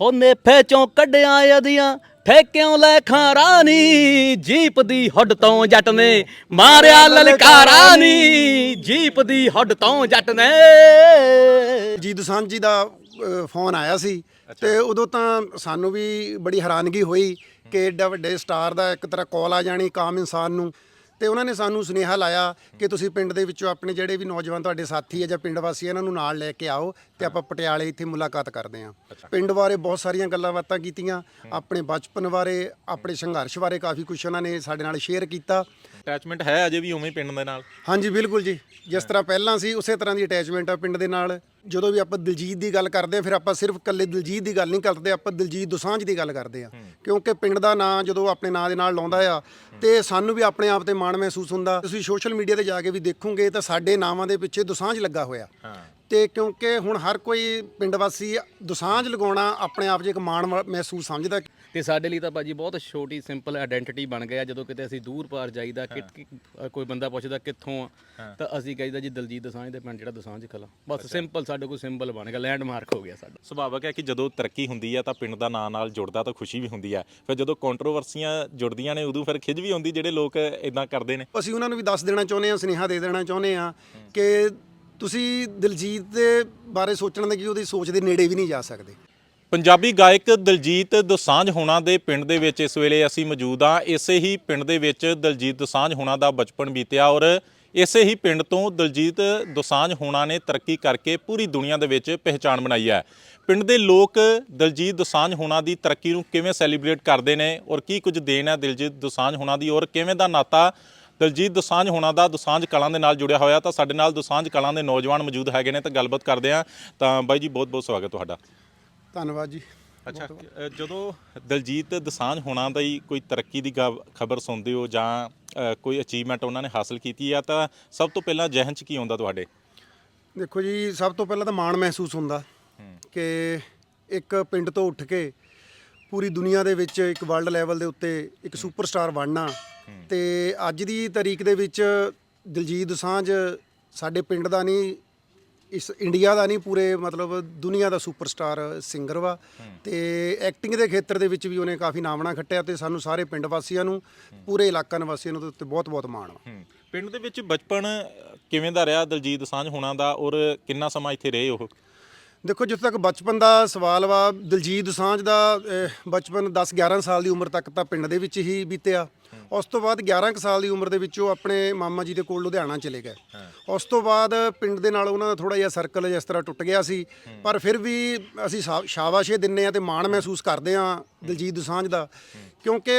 ਹੋ ਨੇਫੇ ਚੋਂ ਕੱਢਿਆ ਅਦੀਆਂ ਠੇਕਿਓਂ ਲੈ ਖਾਂ ਜੀਪ ਦੀ ਹੱਡ ਤੋਂ ਜੱਟ ਨੇ ਮਾਰਿਆ ਲਲਕਾਰਾ ਨੀ ਜੀਪ ਦੀ ਹੱਡ ਤੋਂ ਜੱਟ ਨੇ। ਜੀ ਦੁਸਾਂਝ ਦਾ ਅ, ਫੋਨ ਆਇਆ ਸੀ ਤੇ ਉਦੋਂ ਤਾਂ ਸਾਨੂੰ ਵੀ ਬੜੀ ਹੈਰਾਨਗੀ ਹੋਈ ਕਿ ਏਡਾ ਵੱਡੇ ਸਟਾਰ ਦਾ ਇੱਕ ਤਰ੍ਹਾਂ ਕਾਲ ਆ ਜਾਣੀ ਕਾਮ ਇਨਸਾਨ ਨੂੰ। ਤੇ ਉਹਨਾਂ ਨੇ ਸਾਨੂੰ ਸੁਨੇਹਾ ਲਾਇਆ ਕਿ ਤੁਸੀਂ ਪਿੰਡ ਦੇ ਵਿੱਚੋਂ ਆਪਣੇ ਜਿਹੜੇ ਵੀ ਨੌਜਵਾਨ ਤੁਹਾਡੇ ਸਾਥੀ ਹੈ ਜਾਂ ਪਿੰਡ ਵਾਸੀ ਹੈ, ਇਹਨਾਂ ਨੂੰ ਨਾਲ ਲੈ ਕੇ ਆਓ ਤੇ ਆਪਾਂ ਪਟਿਆਲੇ ਇੱਥੇ ਮੁਲਾਕਾਤ ਕਰਦੇ ਹਾਂ। ਪਿੰਡ ਬਾਰੇ ਬਹੁਤ ਸਾਰੀਆਂ ਗੱਲਾਂ ਬਾਤਾਂ ਕੀਤੀਆਂ ਆਪਣੇ ਬਚਪਨ ਬਾਰੇ ਆਪਣੇ ਸੰਘਰਸ਼ ਬਾਰੇ ਕਾਫੀ ਕੁਝ ਉਹਨਾਂ ਨੇ ਸਾਡੇ ਨਾਲ ਸ਼ੇਅਰ ਕੀਤਾ ਅਟੈਚਮੈਂਟ ਹੈ ਅਜੇ ਵੀ ਉਵੇਂ ਹੀ ਪਿੰਡ ਦੇ ਨਾਲ? ਹਾਂਜੀ ਬਿਲਕੁਲ ਜੀ। ਜਿਸ ਤਰ੍ਹਾਂ ਪਹਿਲਾਂ ਸੀ ਉਸੇ ਤਰ੍ਹਾਂ ਦੀ ਅਟੈਚਮੈਂਟ ਆ ਪਿੰਡ ਦੇ ਨਾਲ। ਜਦੋਂ ਵੀ ਆਪਾਂ ਦਿਲਜੀਤ ਦੀ ਗੱਲ ਕਰਦੇ ਆ ਫਿਰ ਆਪਾਂ ਸਿਰਫ ਇਕੱਲੇ ਦਿਲਜੀਤ ਦੀ ਗੱਲ ਨਹੀਂ ਕਰਦੇ ਆਪਾਂ ਦਿਲਜੀਤ ਦੁਸਾਂਝ ਦੀ ਗੱਲ ਕਰਦੇ ਆ। ਕਿਉਂਕਿ ਪਿੰਡ ਦਾ ਨਾਂ ਜਦੋਂ ਆਪਣੇ ਨਾਂ ਦੇ ਨਾਲ ਲਾਉਂਦਾ ਆ ਤੇ ਸਾਨੂੰ ਵੀ ਆਪਣੇ ਆਪ ਤੇ ਮਾਣ ਮਹਿਸੂਸ ਹੁੰਦਾ। ਤੁਸੀਂ ਸੋਸ਼ਲ ਮੀਡੀਆ ਤੇ ਜਾ ਕੇ ਵੀ ਦੇਖੋਗੇ ਤਾਂ ਸਾਡੇ ਨਾਵਾਂ ਦੇ ਪਿੱਛੇ ਦੁਸਾਂਝ ਲੱਗਾ ਹੋਇਆ। ਤੇ ਕਿਉਂਕਿ ਹੁਣ ਹਰ ਕੋਈ ਪਿੰਡ ਵਾਸੀ ਦੁਸਾਂਝ ਲਗਾਉਣਾ ਆਪਣੇ ਆਪ 'ਚ ਇੱਕ ਮਾਣ ਮਹਿਸੂਸ ਸਮਝਦਾ। ਤੇ ਸਾਡੇ ਲਈ ਤਾਂ ਭਾਜੀ ਬਹੁਤ ਛੋਟੀ ਸਿੰਪਲ ਆਇਡੈਂਟੀਟੀ ਬਣ ਗਿਆ। ਜਦੋਂ ਕਿਤੇ ਅਸੀਂ ਦੂਰ ਪਾਰ ਜਾਈਦਾ ਕਿ ਕੋਈ ਬੰਦਾ ਪੁੱਛਦਾ ਕਿੱਥੋਂ ਆ ਤਾਂ ਅਸੀਂ ਕਹੀਦਾ ਜੀ ਦਲਜੀਤ ਦਸਾਂਝ ਦੇ ਪਿੰਡ ਜਿਹੜਾ ਦਸਾਂਝ ਕਲਾ। ਬਸ ਸਿੰਪਲ ਸਾਡੇ ਕੋਲ ਸਿੰਬਲ ਬਣ ਗਿਆ ਲੈਂਡਮਾਰਕ ਹੋ ਗਿਆ ਸਾਡਾ। ਸੁਭਾਵਕ ਹੈ ਕਿ ਜਦੋਂ ਤਰੱਕੀ ਹੁੰਦੀ ਹੈ ਤਾਂ ਪਿੰਡ ਦਾ ਨਾਂ ਨਾਲ ਜੁੜਦਾ ਤਾਂ ਖੁਸ਼ੀ ਵੀ ਹੁੰਦੀ ਹੈ ਫਿਰ ਜਦੋਂ ਕੰਟਰੋਵਰਸੀਆਂ ਜੁੜਦੀਆਂ ਨੇ ਉਦੋਂ ਫਿਰ ਖਿਜ ਵੀ ਆਉਂਦੀ ਜਿਹੜੇ ਲੋਕ ਇਦਾਂ ਕਰਦੇ ਨੇ। ਅਸੀਂ ਉਹਨਾਂ ਨੂੰ ਵੀ ਦੱਸ ਦੇਣਾ ਚਾਹੁੰਦੇ ਹਾਂ ਸੁਨੇਹਾ ਦੇ ਦੇਣਾ ਚਾਹੁੰਦੇ ਹਾਂ। ਕਿ ਤੁਸੀਂ ਦਿਲਜੀਤ ਦੇ ਬਾਰੇ ਸੋਚਣ ਦੇ ਕਿ ਉਹਦੀ ਸੋਚ ਦੇ ਨੇੜੇ ਵੀ ਨਹੀਂ ਜਾ ਸਕਦੇ। ਪੰਜਾਬੀ ਗਾਇਕ ਦਲਜੀਤ ਦੋਸਾਂਝ ਹੋਣਾ ਦੇ ਪਿੰਡ ਦੇ ਵਿੱਚ ਇਸ ਵੇਲੇ ਅਸੀਂ ਮੌਜੂਦ ਹਾਂ। ਇਸੇ ਹੀ ਪਿੰਡ ਦੇ ਵਿੱਚ ਦਲਜੀਤ ਦੋਸਾਂਝ ਹੋਣਾ ਦਾ ਬਚਪਨ ਬੀਤਿਆ ਔਰ ਇਸੇ ਹੀ ਪਿੰਡ ਤੋਂ ਦਲਜੀਤ ਦੋਸਾਂਝ ਹੋਣਾ ਨੇ ਤਰੱਕੀ ਕਰਕੇ ਪੂਰੀ ਦੁਨੀਆ ਦੇ ਵਿੱਚ ਪਹਿਚਾਣ ਬਣਾਈ ਹੈ। ਪਿੰਡ ਦੇ ਲੋਕ ਦਲਜੀਤ ਦੋਸਾਂਝ ਹੋਣਾ ਦੀ ਤਰੱਕੀ ਨੂੰ ਕਿਵੇਂ ਸੈਲੀਬ੍ਰੇਟ ਕਰਦੇ ਨੇ ਔਰ ਕੀ ਕੁਝ ਦੇਣ ਹੈ ਦਿਲਜੀਤ ਦੋਸਾਂਝ ਹੋਣਾ ਦੀ ਔਰ ਕਿਵੇਂ ਦਾ ਨਾਤਾ ਦਲਜੀਤ ਦੋਸਾਂਝ ਹੋਣਾ ਦਾ ਦੋਸਾਂਝ ਕਲਾਂ ਦੇ ਨਾਲ ਜੁੜਿਆ ਹੋਇਆ ਤਾਂ ਸਾਡੇ ਨਾਲ ਦੋਸਾਂਝ ਕਲਾਂ ਦੇ ਨੌਜਵਾਨ ਮੌਜੂਦ ਹੈਗੇ ਨੇ ਤਾਂ ਗੱਲਬਾਤ ਕਰਦੇ ਆ ਤਾਂ ਬਾਈ ਜੀ ਬਹੁਤ ਬਹੁਤ ਸਵਾਗਤ ਤੁਹਾਡਾ। ਧੰਨਵਾਦ ਜੀ। ਅੱਛਾ ਅ, ਜਦੋਂ ਦਲਜੀਤ ਦਸਾਂਝ ਹੋਣਾ ਦਾ ਹੀ ਕੋਈ ਤਰੱਕੀ ਦੀ ਖਬਰ ਸੁਣਦੇ ਹੋ ਜਾਂ ਅ, ਕੋਈ ਅਚੀਵਮੈਂਟ ਉਹਨਾਂ ਨੇ ਹਾਸਲ ਕੀਤੀ ਆ ਤਾਂ ਸਭ ਤੋਂ ਪਹਿਲਾਂ ਜਹਨ ਚ ਕੀ ਆਉਂਦਾ ਤੁਹਾਡੇ? ਦੇਖੋ ਜੀ ਸਭ ਤੋਂ ਪਹਿਲਾਂ ਤਾਂ ਮਾਣ ਮਹਿਸੂਸ ਹੁੰਦਾ ਕਿ ਇੱਕ ਪਿੰਡ ਤੋਂ ਉੱਠ ਕੇ ਪੂਰੀ ਦੁਨੀਆ ਦੇ ਵਿੱਚ ਇੱਕ ਵਰਲਡ ਲੈਵਲ ਦੇ ਉੱਤੇ ਇੱਕ ਸੁਪਰਸਟਾਰ ਬਣਨਾ ਤੇ ਅੱਜ ਦੀ ਤਾਰੀਖ ਦੇ ਵਿੱਚ ਦਿਲਜੀਤ ਦੋਸਾਂਝ ਸਾਡੇ ਪਿੰਡ ਦਾ ਨਹੀਂ ਇਸ ਇੰਡੀਆ ਦਾ ਨਹੀਂ ਪੂਰੇ ਮਤਲਬ ਦੁਨੀਆ ਦਾ ਸੁਪਰਸਟਾਰ ਸਿੰਗਰ ਵਾ। ਤੇ ਐਕਟਿੰਗ ਦੇ ਖੇਤਰ ਦੇ ਵਿੱਚ ਵੀ ਉਹਨੇ ਕਾਫੀ ਨਾਮਣਾ ਖੱਟਿਆ ਤੇ ਸਾਨੂੰ ਸਾਰੇ ਪਿੰਡ ਵਾਸੀਆਂ ਨੂੰ ਪੂਰੇ ਇਲਾਕਾ ਨਿਵਾਸੀਆਂ ਨੂੰ ਉੱਤੇ ਬਹੁਤ ਬਹੁਤ ਮਾਣ ਵਾ। ਹੂੰ। ਪਿੰਡ ਦੇ ਵਿੱਚ ਬਚਪਨ ਕਿਵੇਂ ਦਾ ਰਿਹਾ ਦਲਜੀਤ ਦਸਾਂਝ ਹੋਣਾ ਦਾ ਔਰ ਕਿੰਨਾ ਸਮਾਂ ਇੱਥੇ ਰਹੇ ਉਹ? ਦੇਖੋ ਜਿੱਥੇ ਤੱਕ ਬਚਪਨ ਦਾ ਸਵਾਲ ਵਾ ਦਿਲਜੀਤ ਦੋਸਾਂਝ ਦਾ ਅਹ, ਬਚਪਨ 10 11 ਸਾਲ ਦੀ ਉਮਰ ਤੱਕ ਤਾਂ ਪਿੰਡ ਦੇ ਵਿੱਚ ਹੀ ਬੀਤਿਆ। ਉਸ ਤੋਂ ਬਾਅਦ 11 ਕੁ ਸਾਲ ਦੀ ਉਮਰ ਦੇ ਵਿੱਚ ਉਹ ਆਪਣੇ ਮਾਮਾ ਜੀ ਦੇ ਕੋਲ ਲੁਧਿਆਣਾ ਚਲੇ ਗਏ। ਉਸ ਤੋਂ ਬਾਅਦ ਪਿੰਡ ਦੇ ਨਾਲ ਉਹਨਾਂ ਦਾ ਥੋੜਾ ਜਿਹਾ ਸਰਕਲ ਜਿਸ ਤਰ੍ਹਾਂ ਟੁੱਟ ਗਿਆ ਸੀ। ਪਰ ਫਿਰ ਵੀ ਅਸੀਂ ਸ਼ਾਬਾਸ਼ੇ ਦਿੰਨੇ ਆ ਤੇ ਮਾਣ ਮਹਿਸੂਸ ਕਰਦੇ ਆ ਦਿਲਜੀਤ ਦੋਸਾਂਝ ਦਾ। ਕਿਉਂਕਿ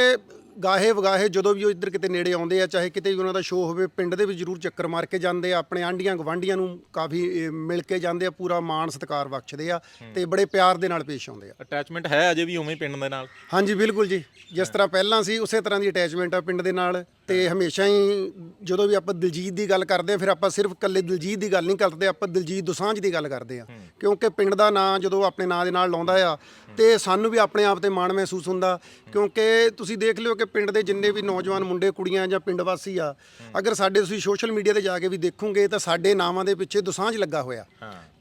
ਗਾਹੇ ਵਗਾਹੇ ਜਦੋਂ ਵੀ ਉਹ ਇੱਧਰ ਕਿਤੇ ਨੇੜੇ ਆਉਂਦੇ ਆ ਚਾਹੇ ਕਿਤੇ ਵੀ ਉਹਨਾਂ ਦਾ ਸ਼ੋਅ ਹੋਵੇ ਪਿੰਡ ਦੇ ਵਿੱਚ ਜ਼ਰੂਰ ਚੱਕਰ ਮਾਰ ਕੇ ਜਾਂਦੇ ਆ ਆਪਣੇ ਆਂਢੀਆਂ ਗਵਾਂਢੀਆਂ ਨੂੰ ਕਾਫੀ ਮਿਲ ਕੇ ਜਾਂਦੇ ਆ ਪੂਰਾ ਮਾਣ ਸਤਿਕਾਰ ਬਖਸ਼ਦੇ ਆ ਤੇ ਬੜੇ ਪਿਆਰ ਦੇ ਨਾਲ ਪੇਸ਼ ਆਉਂਦੇ ਆ। ਅਟੈਚਮੈਂਟ ਹੈ ਅਜੇ ਵੀ ਉਵੇਂ ਹੀ ਪਿੰਡ ਦੇ ਨਾਲ? ਹਾਂਜੀ ਬਿਲਕੁਲ ਜੀ। ਜਿਸ ਤਰ੍ਹਾਂ ਪਹਿਲਾਂ ਸੀ ਉਸੇ ਤਰ੍ਹਾਂ ਦੀ ਅਟੈਚਮੈਂਟ ਆ ਪਿੰਡ ਦੇ ਨਾਲ। ਤੇ ਹਮੇਸ਼ਾ ਹੀ ਜਦੋਂ ਵੀ ਆਪਾਂ ਦਿਲਜੀਤ ਦੀ ਗੱਲ ਕਰਦੇ ਆ ਫਿਰ ਆਪਾਂ ਸਿਰਫ ਇਕੱਲੇ ਦਿਲਜੀਤ ਦੀ ਗੱਲ ਨਹੀਂ ਕਰਦੇ ਆਪਾਂ ਦਿਲਜੀਤ ਦੋਸਾਂਝ ਦੀ ਗੱਲ ਕਰਦੇ ਆ। ਕਿਉਂਕਿ ਪਿੰਡ ਦਾ ਨਾਂ ਜਦੋਂ ਆਪਣੇ ਨਾਂ ਦੇ ਨਾਲ ਲਾਉਂਦਾ ਆ ਤੇ ਸਾਨੂੰ ਵੀ ਆਪਣੇ ਆਪ ਤੇ ਮਾਣ ਮਹਿਸੂਸ ਹੁੰਦਾ। ਕਿਉਂਕਿ ਤੁਸੀਂ ਦੇਖ ਲਿਓ ਕਿ ਪਿੰਡ ਦੇ ਜਿੰਨੇ ਵੀ ਨੌਜਵਾਨ ਮੁੰਡੇ ਕੁੜੀਆਂ ਜਾਂ ਪਿੰਡ ਵਾਸੀ ਆ ਅਗਰ ਸਾਡੇ ਤੁਸੀਂ ਸੋਸ਼ਲ ਮੀਡੀਆ ਤੇ ਜਾ ਕੇ ਵੀ ਦੇਖੋਗੇ ਤਾਂ ਸਾਡੇ ਨਾਵਾਂ ਦੇ ਪਿੱਛੇ ਦੋਸਾਂਝ ਲੱਗਾ ਹੋਇਆ।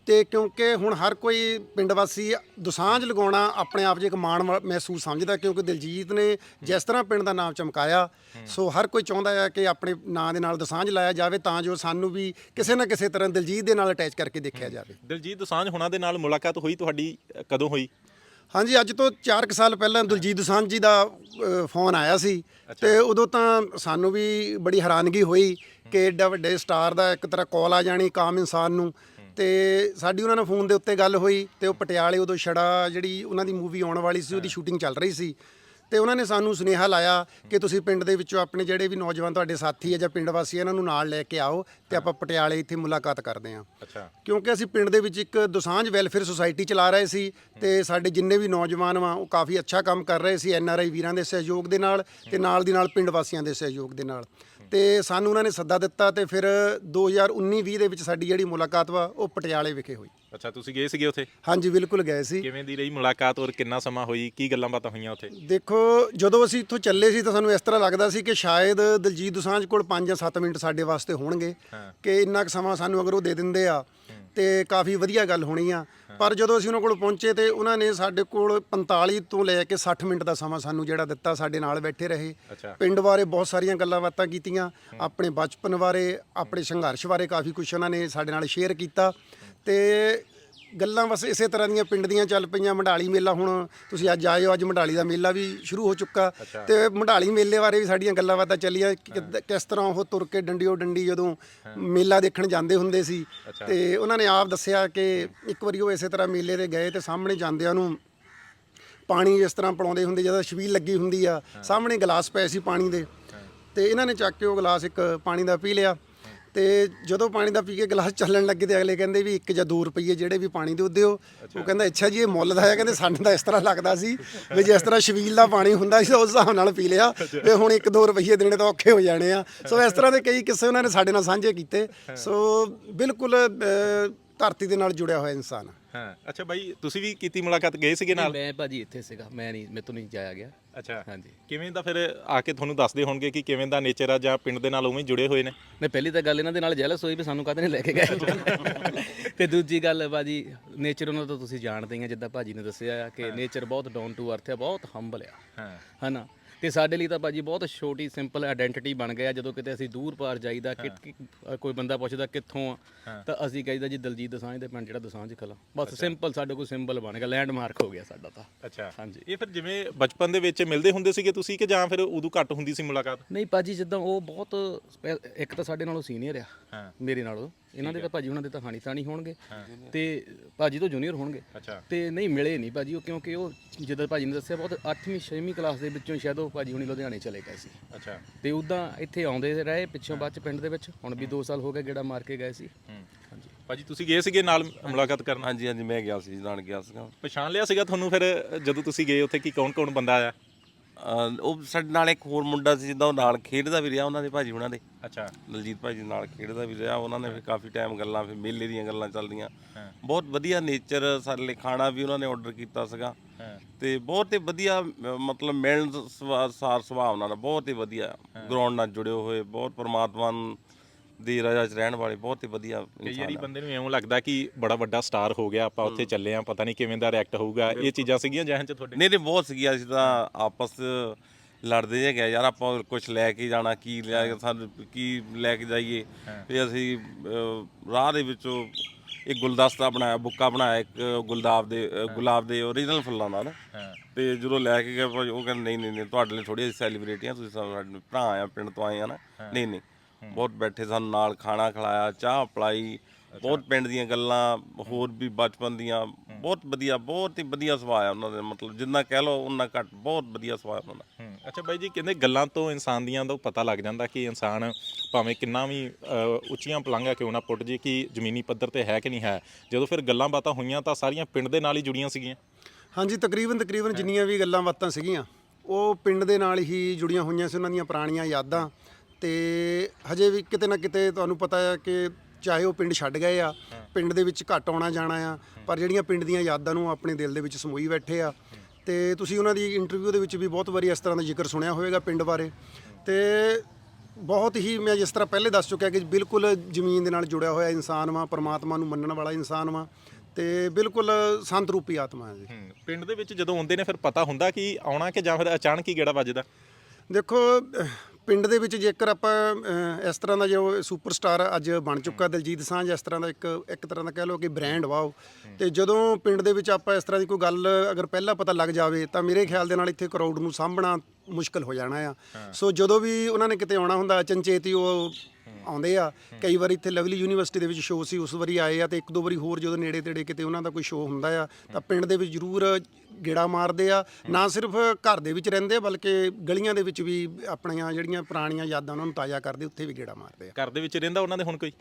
ਤੇ ਕਿਉਂਕਿ ਹੁਣ ਹਰ ਕੋਈ ਪਿੰਡ ਵਾਸੀ ਦੁਸਾਂਝ ਲਗਾਉਣਾ ਆਪਣੇ ਆਪ 'ਚ ਇੱਕ ਮਾਣ ਵਾ- ਮਹਿਸੂਸ ਸਮਝਦਾ ਕਿਉਂਕਿ ਦਿਲਜੀਤ ਨੇ ਜਿਸ ਤਰ੍ਹਾਂ ਪਿੰਡ ਦਾ ਨਾਮ ਚਮਕਾਇਆ ਸੋ ਹਰ ਕੋਈ ਚਾਹੁੰਦਾ ਹੈ ਕਿ ਆਪਣੇ ਨਾਂ ਦੇ ਨਾਲ ਦੁਸਾਂਝ ਲਾਇਆ ਜਾਵੇ ਤਾਂ ਜੋ ਸਾਨੂੰ ਵੀ ਕਿਸੇ ਨਾ ਕਿਸੇ ਤਰ੍ਹਾਂ ਦਿਲਜੀਤ ਦੇ ਨਾਲ ਅਟੈਚ ਕਰਕੇ ਦੇਖਿਆ ਜਾਵੇ। ਦਲਜੀਤ ਦਸਾਂਝ ਹੋਣਾ ਦੇ ਨਾਲ ਮੁਲਾਕਾਤ ਹੋਈ ਤੁਹਾਡੀ ਅ, ਕਦੋਂ ਹੋਈ? ਹਾਂਜੀ ਅੱਜ ਤੋਂ 4 ਸਾਲ ਪਹਿਲਾਂ ਦਿਲਜੀਤ ਦੁਸਾਂਝ ਜੀ ਦਾ ਅ, ਫੋਨ ਆਇਆ ਸੀ ਤੇ ਉਦੋਂ ਤਾਂ ਸਾਨੂੰ ਵੀ ਬੜੀ ਹੈਰਾਨਗੀ ਹੋਈ ਕਿ ਏਡਾ ਵੱਡੇ ਸਟਾਰ ਦਾ ਇੱਕ ਤਰ੍ਹਾਂ ਕਾਲ ਆ ਜਾਣੀ ਇੱਕ ਆਮ ਇਨਸਾਨ ਨੂੰ। ਤੇ ਸਾਡੀ ਉਹਨਾਂ ਨਾਲ ਫੋਨ ਦੇ ਉੱਤੇ ਗੱਲ ਹੋਈ ਤੇ ਉਹ ਪਟਿਆਲੇ ਉਦੋਂ ਛੜਾ ਜਿਹੜੀ ਉਹਨਾਂ ਦੀ ਮੂਵੀ ਆਉਣ ਵਾਲੀ ਸੀ ਉਹਦੀ ਸ਼ੂਟਿੰਗ ਚੱਲ ਰਹੀ ਸੀ। ਤੇ ਉਹਨਾਂ ਨੇ ਸਾਨੂੰ ਸੁਨੇਹਾ ਲਾਇਆ ਕਿ ਤੁਸੀਂ ਪਿੰਡ ਦੇ ਵਿੱਚੋਂ ਆਪਣੇ ਜਿਹੜੇ ਵੀ ਨੌਜਵਾਨ ਤੁਹਾਡੇ ਸਾਥੀ ਹੈ ਜਾਂ ਪਿੰਡ ਵਾਸੀ ਹੈ, ਇਹਨਾਂ ਨੂੰ ਨਾਲ ਲੈ ਕੇ ਆਓ ਤੇ ਆਪਾਂ ਪਟਿਆਲੇ ਇੱਥੇ ਮੁਲਾਕਾਤ ਕਰਦੇ ਹਾਂ। ਅੱਛਾ। ਕਿਉਂਕਿ ਅਸੀਂ ਪਿੰਡ ਦੇ ਵਿੱਚ ਇੱਕ ਦੁਸਾਂਝ ਵੈਲਫੇਅਰ ਸੁਸਾਇਟੀ ਚਲਾ ਰਹੇ ਸੀ ਤੇ ਸਾਡੇ ਜਿੰਨੇ ਵੀ ਨੌਜਵਾਨ ਵਾ ਉਹ ਕਾਫੀ ਅੱਛਾ ਕੰਮ ਕਰ ਰਹੇ ਸੀ ਐਨ ਆਰ ਆਈ ਵੀਰਾਂ ਦੇ ਸਹਿਯੋਗ ਦੇ ਨਾਲ ਤੇ ਨਾਲ ਦੀ ਨਾਲ ਪਿੰਡ ਵਾਸੀਆਂ ਦੇ ਸਹਿਯੋਗ ਦੇ ਨਾਲ। ਤੇ ਸਾਨੂੰ ਉਹਨਾਂ ਨੇ ਸੱਦਾ ਦਿੱਤਾ ਤੇ ਫਿਰ 2019-20 ਦੇ ਵਿੱਚ ਸਾਡੀ ਜਿਹੜੀ ਮੁਲਾਕਾਤ ਵਾ ਉਹ ਪਟਿਆਲੇ ਵਿਖੇ ਹੋਈ। ਅੱਛਾ ਤੁਸੀਂ ਗਏ ਸੀਗੇ ਉੱਥੇ? ਹਾਂਜੀ ਬਿਲਕੁਲ ਗਏ ਸੀ। ਕਿਵੇਂ ਦੀ ਰਹੀ ਮੁਲਾਕਾਤ ਔਰ ਕਿੰਨਾ ਸਮਾਂ ਹੋਈ? ਕੀ ਗੱਲਾਂ ਬਾਤਾਂ ਹੋਈਆਂ ਉੱਥੇ? ਦੇਖੋ ਜਦੋਂ ਅਸੀਂ ਇੱਥੋਂ ਚੱਲੇ ਸੀ ਤਾਂ ਸਾਨੂੰ ਇਸ ਤਰ੍ਹਾਂ ਲੱਗਦਾ ਸੀ ਕਿ ਸ਼ਾਇਦ ਦਲਜੀਤ ਦੁਸਾਂਝ ਕੋਲ 5 ਜਾਂ 7 ਮਿੰਟ ਸਾਡੇ ਵਾਸਤੇ ਹੋਣਗੇ। ਕਿ ਇੰਨਾ ਕੁ ਸਮਾਂ ਸਾਨੂੰ ਅਗਰ ਉਹ ਦੇ ਦਿੰਦੇ ਆ ਤੇ ਕਾਫੀ ਵਧੀਆ ਗੱਲ ਹੋਣੀ ਆ। ਪਰ ਜਦੋਂ ਅਸੀਂ ਉਹਨਾਂ ਕੋਲ ਪਹੁੰਚੇ ਤੇ ਉਹਨਾਂ ਨੇ ਸਾਡੇ ਕੋਲ 45 ਤੋਂ ਲੈ ਕੇ 60 ਮਿੰਟ ਦਾ ਸਮਾਂ ਸਾਨੂੰ ਜਿਹੜਾ ਦਿੱਤਾ ਸਾਡੇ ਨਾਲ ਬੈਠੇ ਰਹੇ। ਪਿੰਡ ਬਾਰੇ ਬਹੁਤ ਸਾਰੀਆਂ ਗੱਲਾਂ ਬਾਤਾਂ ਕੀਤੀਆਂ। ਆਪਣੇ ਬਚਪਨ ਬਾਰੇ ਆਪਣੇ ਸੰਘਰਸ਼ ਬਾਰੇ ਕਾਫੀ ਕੁਝ ਉਹਨਾਂ ਨੇ ਸਾਡੇ ਨਾਲ ਸ਼ੇਅਰ ਕੀਤਾ। ਤੇ ਗੱਲਾਂ ਬਸ ਇਸੇ ਤਰ੍ਹਾਂ ਦੀਆਂ ਪਿੰਡ ਦੀਆਂ ਚੱਲ ਪਈਆਂ। ਮੰਡਾਲੀ ਮੇਲਾ ਹੁਣ ਤੁਸੀਂ ਅੱਜ ਆਏ ਹੋ ਅੱਜ ਮੰਡਾਲੀ ਦਾ ਮੇਲਾ ਵੀ ਸ਼ੁਰੂ ਹੋ ਚੁੱਕਾ। ਤੇ ਮੰਡਾਲੀ ਮੇਲੇ ਬਾਰੇ ਵੀ ਸਾਡੀਆਂ ਗੱਲਾਂ ਬਾਤਾਂ ਚੱਲੀਆਂ ਕਿ ਕਿਸ ਤਰ੍ਹਾਂ ਉਹ ਤੁਰ ਕੇ ਡੰਡੀਓ ਡੰਡੀ ਜਦੋਂ ਮੇਲਾ ਦੇਖਣ ਜਾਂਦੇ ਹੁੰਦੇ ਸੀ। ਤੇ ਉਹਨਾਂ ਨੇ ਆਪ ਦੱਸਿਆ ਕਿ ਇੱਕ ਵਾਰੀ ਉਹ ਇਸੇ ਤਰ੍ਹਾਂ ਮੇਲੇ ਤੇ ਗਏ ਤੇ ਸਾਹਮਣੇ ਜਾਂਦਿਆਂ ਨੂੰ ਪਾਣੀ ਇਸ ਤਰ੍ਹਾਂ ਪਿਲਾਉਂਦੇ ਹੁੰਦੇ ਜਦੋਂ ਛਬੀਲ ਲੱਗੀ ਹੁੰਦੀ ਆ ਸਾਹਮਣੇ ਗਲਾਸ ਪਏ ਸੀ ਪਾਣੀ ਦੇ। ਤੇ ਇਹਨਾਂ ਨੇ ਚੱਕ ਕੇ ਉਹ ਗਲਾਸ ਇੱਕ ਪਾਣੀ ਦਾ ਪੀ ਲਿਆ। ਤੇ ਜਦੋਂ ਪਾਣੀ ਦਾ ਪੀ ਕੇ ਗਲਾਸ ਚੱਲਣ ਲੱਗੇ ਤੇ ਅਗਲੇ ਕਹਿੰਦੇ ਵੀ 1 ਜਾਂ 2 ਰੁਪਏ ਜਿਹੜੇ ਵੀ ਪਾਣੀ ਦੇ ਉਹਦੇ ਉਹ ਉਹ ਕਹਿੰਦਾ ਅੱਛਾ ਜੀ ਇਹ ਮੁੱਲ ਦਾ ਹੈ। ਕਹਿੰਦੇ ਸਾਨੂੰ ਤਾਂ ਇਸ ਤਰ੍ਹਾਂ ਲੱਗਦਾ ਸੀ ਵੀ ਜਿਸ ਤਰ੍ਹਾਂ ਛਬੀਲ ਦਾ ਪਾਣੀ ਹੁੰਦਾ ਸੀ ਉਸ ਹਿਸਾਬ ਨਾਲ ਪੀ ਲਿਆ। ਤੇ ਹੁਣ 1-2 ਰੁਪਏ ਦੇਣੇ ਤਾਂ ਔਖੇ ਹੋ ਜਾਣੇ ਆ। ਸੋ ਇਸ ਤਰ੍ਹਾਂ ਦੇ ਕਈ ਕਿੱਸੇ ਉਹਨਾਂ ਨੇ ਸਾਡੇ ਨਾਲ ਸਾਂਝੇ ਕੀਤੇ। ਸੋ ਬਿਲਕੁਲ ਧਰਤੀ ਦੇ ਨਾਲ ਜੁੜਿਆ ਹੋਇਆ ਇਨਸਾਨ। ਹਾਂ ਅੱਛਾ ਬਾਈ ਤੁਸੀਂ ਵੀ ਕੀਤੀ ਮੁਲਾਕਾਤ ਗਏ ਸੀਗੇ ਨਾਲ? ਮੈਂ ਭਾਜੀ ਇੱਥੇ ਸੀਗਾ। ਮੈਂ ਨਹੀਂ ਮੇਰੇ ਤੋਂ ਨਹੀਂ ਜਾਇਆ ਗਿਆ। ਅੱਛਾ। ਹਾਂਜੀ। ਕਿਵੇਂ ਦਾ ਫਿਰ ਆ ਕੇ ਤੁਹਾਨੂੰ ਦੱਸਦੇ ਹੋਣਗੇ ਕਿ ਕਿਵੇਂ ਦਾ ਨੇਚਰ ਆ ਜਾਂ ਪਿੰਡ ਦੇ ਨਾਲ ਉਵੇਂ ਹੀ ਜੁੜੇ ਹੋਏ ਨੇ? ਨਹੀਂ ਪਹਿਲੀ ਤਾਂ ਗੱਲ ਇਹਨਾਂ ਦੇ ਨਾਲ ਜੈਲਸ ਹੋਈ ਵੀ ਸਾਨੂੰ ਕਾਹਦੇ ਨਹੀਂ ਲੈ ਕੇ ਗਏ। ਤੇ ਦੂਜੀ ਗੱਲ ਭਾਜੀ ਨੇਚਰ ਉਹਨਾਂ ਦਾ ਤੁਸੀਂ ਜਾਣਦੇ ਹੀ ਆ ਜਿੱਦਾਂ ਭਾਜੀ ਨੇ ਦੱਸਿਆ ਆ ਕਿ ਨੇਚਰ ਬਹੁਤ ਡਾਊਨ ਟੂ ਅਰਥ ਆ ਬਹੁਤ ਹੰਬਲ ਆ। ਹਾਂ। ਹਨਾ? ਤੇ ਸਾਡੇ ਲਈ ਤਾਂ ਭਾਜੀ ਬਹੁਤ ਛੋਟੀ ਸਿੰਪਲ ਆਇਡੈਂਟੀਟੀ ਬਣ ਗਿਆ। ਜਦੋਂ ਕਿਤੇ ਅਸੀਂ ਦੂਰ ਪਾਰ ਜਾਈਦਾ ਕਿ ਕੋਈ ਬੰਦਾ ਪੁੱਛਦਾ ਕਿੱਥੋਂ ਆ ਤਾਂ ਅਸੀਂ ਕਹੀਦਾ ਜੀ ਦਲਜੀਤ ਦਸਾਂਝ ਦੇ ਪਿੰਡ ਜਿਹੜਾ ਦਸਾਂਝ ਕਲਾ। ਬਸ ਸਿੰਪਲ ਸਾਡੇ ਕੋਲ ਸਿੰਬਲ ਬਣ ਗਿਆ ਲੈਂਡਮਾਰਕ ਹੋ ਗਿਆ ਸਾਡਾ ਤਾਂ। ਅੱਛਾ। ਹਾਂਜੀ। ਇਹ ਫਿਰ ਜਿਵੇਂ ਬਚਪਨ ਦੇ ਵਿੱਚ ਮਿਲਦੇ ਹੁੰਦੇ ਸੀਗੇ ਤੁਸੀਂ ਕਿ ਜਾਂ ਫਿਰ ਉਦੋਂ ਘੱਟ ਹੁੰਦੀ ਸੀ ਮੁਲਾਕਾਤ? ਨਹੀਂ ਭਾਜੀ ਜਿੱਦਾਂ ਉਹ ਬਹੁਤ ਸਪੈ- ਇੱਕ ਤਾਂ ਸਾਡੇ ਨਾਲੋਂ ਸੀਨੀਅਰ ਆ ਹਾਂ। ਮੇਰੇ ਨਾਲੋਂ। ਇਹਨਾਂ ਦੇ ਤਾਂ ਭਾਜੀ ਉਹਨਾਂ ਦੇ ਤਾਂ ਹਾਨੀ ਤਾਣੀ ਹੋਣਗੇ ਤੇ ਭਾਜੀ ਤੋਂ ਜੂਨੀਅਰ ਹੋਣਗੇ। ਅੱਛਾ। ਤੇ ਨਹੀਂ ਮਿਲੇ ਨਹੀਂ ਭਾਜੀ ਉਹ ਕਿਉਂਕਿ ਉਹ ਜਿੱਦਾਂ ਭਾਜੀ ਨੇ ਦੱਸਿਆ ਬਹੁਤ 8ਵੀਂ 6ਵੀਂ ਕਲਾਸ ਦੇ ਵਿੱਚੋਂ ਸ਼ਾਇਦ ਉਹ ਭਾਜੀ ਹੁਣੀ ਲੁਧਿਆਣੇ ਚਲੇ ਗਏ ਸੀ। ਅੱਛਾ। ਤੇ ਉਦਾਂ ਇੱਥੇ ਆਉਂਦੇ ਰਹੇ ਪਿੱਛੋਂ ਬਾਅਦ ਚ ਪਿੰਡ ਦੇ ਵਿੱਚ ਹੁਣ ਵੀ 2 ਸਾਲ ਹੋ ਗਏ ਗੇੜਾ ਮਾਰ ਕੇ ਗਏ ਸੀ। ਹਾਂਜੀ। ਭਾਜੀ ਤੁਸੀਂ ਗਏ ਸੀਗੇ ਨਾਲ ਮੁਲਾਕਾਤ ਕਰਨ? ਹਾਂਜੀ ਹਾਂਜੀ ਮੈਂ ਗਿਆ ਸੀ ਨਾਲ ਗਿਆ ਸੀਗਾ। ਪਛਾਣ ਲਿਆ ਸੀਗਾ ਤੁਹਾਨੂੰ ਫਿਰ ਜਦੋਂ ਤੁਸੀਂ ਗਏ ਉੱਥੇ ਕੀ ਕੌਣ ਕੌਣ ਬੰਦਾ ਆਇਆ? ਉਹ ਸਾਡੇ ਨਾਲ ਇੱਕ ਹੋਰ ਮੁੰਡਾ ਸੀ ਜਿੱਦਾਂ ਉਹ ਨਾਲ ਖੇਡਦਾ ਵੀ ਰਿਹਾ ਉਹਨਾਂ ਦੇ ਭਾਜੀ ਉਹਨਾਂ ਦੇ। ਅੱਛਾ। ਦਲਜੀਤ ਭਾਜੀ ਨਾਲ ਖੇਡਦਾ ਵੀ ਰਿਹਾ ਉਹਨਾਂ ਨੇ ਫਿਰ ਕਾਫੀ ਟਾਈਮ ਗੱਲਾਂ ਫਿਰ ਮੇਲੇ ਦੀਆਂ ਗੱਲਾਂ ਚੱਲਦੀਆਂ। ਬਹੁਤ ਵਧੀਆ ਨੇਚਰ ਸਾਡੇ ਲਈ ਖਾਣਾ ਵੀ ਉਹਨਾਂ ਨੇ ਆਰਡਰ ਕੀਤਾ ਸੀਗਾ। ਤੇ ਬਹੁਤ ਹੀ ਵਧੀਆ ਮਤਲਬ ਮਿਲਣ ਸਾਰ ਸੁਭਾਅ ਉਹਨਾਂ ਦਾ ਬਹੁਤ ਹੀ ਵਧੀਆ। ਗਰਾਊਂਡ ਨਾਲ ਜੁੜੇ ਹੋਏ ਬਹੁਤ ਪਰਮਾਤਮਾ ਦੀ ਰਜ਼ਾ 'ਚ ਰਹਿਣ ਵਾਲੇ ਬਹੁਤ ਹੀ ਵਧੀਆ ਇਨਸਾਨ ਆ। ਬੰਦੇ ਨੂੰ ਐਵੇਂ ਲੱਗਦਾ ਕਿ ਬੜਾ ਵੱਡਾ ਸਟਾਰ ਹੋ ਗਿਆ ਆਪਾਂ ਉੱਥੇ ਚੱਲੇ ਆ ਪਤਾ ਨਹੀਂ ਕਿਵੇਂ ਦਾ ਰਿਐਕਟ ਹੋਊਗਾ। ਇਹ ਚੀਜ਼ਾਂ ਸੀਗੀਆਂ ਜਿਹਨ ਚ ਤੁਹਾਡੇ? ਨਹੀਂ ਨਹੀਂ ਬਹੁਤ ਸੀਗੀ ਅਸੀਂ ਤਾਂ ਆਪਸ ਲੜਦੇ ਜੇ ਗਏ ਯਾਰ ਆਪਾਂ ਕੁਝ ਲੈ ਕੇ ਜਾਣਾ ਕੀ ਲਿਆ ਕੇ ਸਾਨੂੰ ਕੀ ਲੈ ਕੇ ਜਾਈਏ। ਤੇ ਅਸੀਂ ਅਹ, ਰਾਹ ਦੇ ਵਿੱਚੋਂ ਇੱਕ ਗੁਲਦਸਤਾ ਬਣਾਇਆ ਬੁੱਕਾ ਬਣਾਇਆ ਇੱਕ ਗੁਲਦਾਬ ਦੇ ਅਹ, ਗੁਲਾਬ ਦੇ ਓਰੀਜਨਲ ਫੁੱਲਾਂ ਨਾਲ। ਤੇ ਜਦੋਂ ਲੈ ਕੇ ਗਏ ਭਾਈ ਉਹ ਕਹਿੰਦੇ ਨਹੀਂ ਨਹੀਂ ਨਹੀਂ ਤੁਹਾਡੇ ਲਈ ਥੋੜੀ ਸੈਲੀਬ੍ਰਿਟੀ ਆ ਤੁਸੀਂ ਸਾਡੇ ਭਰਾ ਆ ਪਿੰਡ ਤੋਂ ਆਏ ਆ ਨਾ। ਨਹੀਂ ਨਹੀਂ ਬਹੁਤ ਬੈਠੇ ਸਾਨੂੰ ਨਾਲ ਖਾਣਾ ਖਿਲਾਇਆ ਚਾਹ ਪਲਾਈ ਬਹੁਤ ਪਿੰਡ ਦੀਆਂ ਗੱਲਾਂ ਹੋਰ ਵੀ ਬਚਪਨ ਦੀਆਂ ਬਹੁਤ ਵਧੀਆ ਬਹੁਤ ਹੀ ਵਧੀਆ ਸੁਭਾਅ ਆ ਉਹਨਾਂ ਦੇ ਮਤਲਬ ਜਿੰਨਾ ਕਹਿ ਲਓ ਉਹਨਾਂ ਘੱਟ ਬਹੁਤ ਵਧੀਆ ਸੁਭਾਅ ਉਹਨਾਂ ਦਾ। ਹੂੰ ਅੱਛਾ ਬਾਈ ਜੀ ਕਹਿੰਦੇ ਗੱਲਾਂ ਤੋਂ ਇਨਸਾਨ ਦੀਆਂ ਦਾ ਪਤਾ ਲੱਗ ਜਾਂਦਾ ਕਿ ਇਨਸਾਨ ਭਾਵੇਂ ਕਿੰਨਾ ਵੀ ਅ, ਉੱਚੀਆਂ ਪਲੰਘਾਂ ਕਿਉਂ ਨਾ ਪੁੱਟ ਜੇ ਕਿ ਜ਼ਮੀਨੀ ਪੱਧਰ ਤੇ ਹੈ ਕਿ ਨਹੀਂ ਹੈ। ਜਦੋਂ ਫਿਰ ਗੱਲਾਂ ਬਾਤਾਂ ਹੋਈਆਂ ਤਾਂ ਸਾਰੀਆਂ ਪਿੰਡ ਦੇ ਨਾਲ ਹੀ ਜੁੜੀਆਂ ਸੀਗੀਆਂ। ਹਾਂਜੀ ਤਕਰੀਬਨ ਤਕਰੀਬਨ ਜਿੰਨੀਆਂ ਵੀ ਗੱਲਾਂ ਬਾਤਾਂ ਸੀਗੀਆਂ ਉਹ ਪਿੰਡ ਦੇ ਨਾਲ ਹੀ ਜੁੜੀਆਂ ਹੋਈਆਂ ਸੀ ਉਹਨਾਂ ਦੀਆਂ ਪੁਰਾਣੀਆਂ ਯਾਦਾਂ। ਤੇ ਹਜੇ ਵੀ ਕਿਤੇ ਨਾ ਕਿਤੇ ਤੁਹਾਨੂੰ ਪਤਾ ਹੈ ਕਿ ਚਾਹੇ ਉਹ ਪਿੰਡ ਛੱਡ ਗਏ ਆ ਪਿੰਡ ਦੇ ਵਿੱਚ ਘੱਟ ਆਉਣਾ ਜਾਣਾ ਆ ਪਰ ਜਿਹੜੀਆਂ ਪਿੰਡ ਦੀਆਂ ਯਾਦਾਂ ਨੂੰ ਆਪਣੇ ਦਿਲ ਦੇ ਵਿੱਚ ਸਮੋਈ ਬੈਠੇ ਆ। ਤੇ ਤੁਸੀਂ ਉਹਨਾਂ ਦੀ ਇੰਟਰਵਿਊ ਦੇ ਵਿੱਚ ਵੀ ਬਹੁਤ ਵਾਰੀ ਇਸ ਤਰ੍ਹਾਂ ਦਾ ਜ਼ਿਕਰ ਸੁਣਿਆ ਹੋਵੇਗਾ ਪਿੰਡ ਬਾਰੇ। ਤੇ ਬਹੁਤ ਹੀ ਮੈਂ ਜਿਸ ਤਰ੍ਹਾਂ ਪਹਿਲੇ ਦੱਸ ਚੁੱਕਿਆ ਕਿ ਬਿਲਕੁਲ ਜ਼ਮੀਨ ਦੇ ਨਾਲ ਜੁੜਿਆ ਹੋਇਆ ਇਨਸਾਨ ਵਾਂ ਪਰਮਾਤਮਾ ਨੂੰ ਮੰਨਣ ਵਾਲਾ ਇਨਸਾਨ ਵਾਂ ਤੇ ਬਿਲਕੁਲ ਸੰਤ ਰੂਪੀ ਆਤਮਾ ਹੈ ਜੀ। ਪਿੰਡ ਦੇ ਵਿੱਚ ਜਦੋਂ ਆਉਂਦੇ ਨੇ ਫਿਰ ਪਤਾ ਹੁੰਦਾ ਕਿ ਆਉਣਾ ਕਿ ਜਾਂ ਫਿਰ ਅਚਾਨਕ ਹੀ ਗੇੜਾ ਵੱਜਦਾ? ਦੇਖੋ ਪਿੰਡ ਦੇ ਵਿੱਚ ਜੇਕਰ ਆਪਾਂ ਅਹ, ਇਸ ਤਰ੍ਹਾਂ ਦਾ ਜੋ ਸੁਪਰਸਟਾਰ ਅੱਜ ਬਣ ਚੁੱਕਾ ਦਿਲਜੀਤ ਸਾਂਝ ਇਸ ਤਰ੍ਹਾਂ ਦਾ ਇੱਕ ਇੱਕ ਤਰ੍ਹਾਂ ਦਾ ਕਹਿ ਲਓ ਕਿ ਬ੍ਰਾਂਡ ਵਾਓ ਤੇ ਜਦੋਂ ਪਿੰਡ ਦੇ ਵਿੱਚ ਆਪਾਂ ਇਸ ਤਰ੍ਹਾਂ ਦੀ ਕੋਈ ਗੱਲ ਅਗਰ ਪਹਿਲਾਂ ਪਤਾ ਲੱਗ ਜਾਵੇ ਤਾਂ ਮੇਰੇ ਖਿਆਲ ਦੇ ਨਾਲ ਇੱਥੇ ਕਰਾਊਡ ਨੂੰ ਸਾਂਭਣਾ ਮੁਸ਼ਕਲ ਹੋ ਜਾਣਾ ਆ। ਸੋ ਜਦੋਂ ਵੀ ਉਹਨਾਂ ਨੇ ਕਿਤੇ ਆਉਣਾ ਹੁੰਦਾ ਅਚਨਚੇਤ ਹੀ ਉਹ ਆਉਂਦੇ ਆ। ਕਈ ਵਾਰ ਇੱਥੇ ਲਵਲੀ ਯੂਨੀਵਰਸਿਟੀ ਦੇ ਵਿੱਚ ਸ਼ੋਅ ਸੀ ਉਸ ਵਾਰੀ ਆਏ ਆ ਤੇ ਇੱਕ ਦੋ ਵਾਰੀ ਹੋਰ ਜਦੋਂ ਨੇੜੇ ਤੇੜੇ ਕਿਤੇ ਉਹਨਾਂ ਦਾ ਕੋਈ ਸ਼ੋਅ ਹੁੰਦਾ ਆ ਤਾਂ ਪਿੰਡ ਦੇ ਵਿੱਚ ਜ਼ਰੂਰ ਗੇੜਾ ਮਾਰਦੇ ਆ। ਨਾ ਸਿਰਫ ਘਰ ਦੇ ਵਿੱਚ ਰਹਿੰਦੇ ਆ, ਬਲਕਿ ਗਲੀਆਂ ਦੇ ਵਿੱਚ ਵੀ ਆਪਣੀਆਂ ਜਿਹੜੀਆਂ ਪੁਰਾਣੀਆਂ ਯਾਦਾਂ ਉਹਨਾਂ ਨੂੰ ਤਾਜ਼ਾ ਕਰਦੇ ਉੱਥੇ ਵੀ ਗੇੜਾ ਮਾਰਦੇ ਆ। ਘਰ ਦੇ ਵਿੱਚ ਰਹਿੰਦਾ ਉਹਨਾਂ ਦੇ ਹੁਣ ਕੋਈ?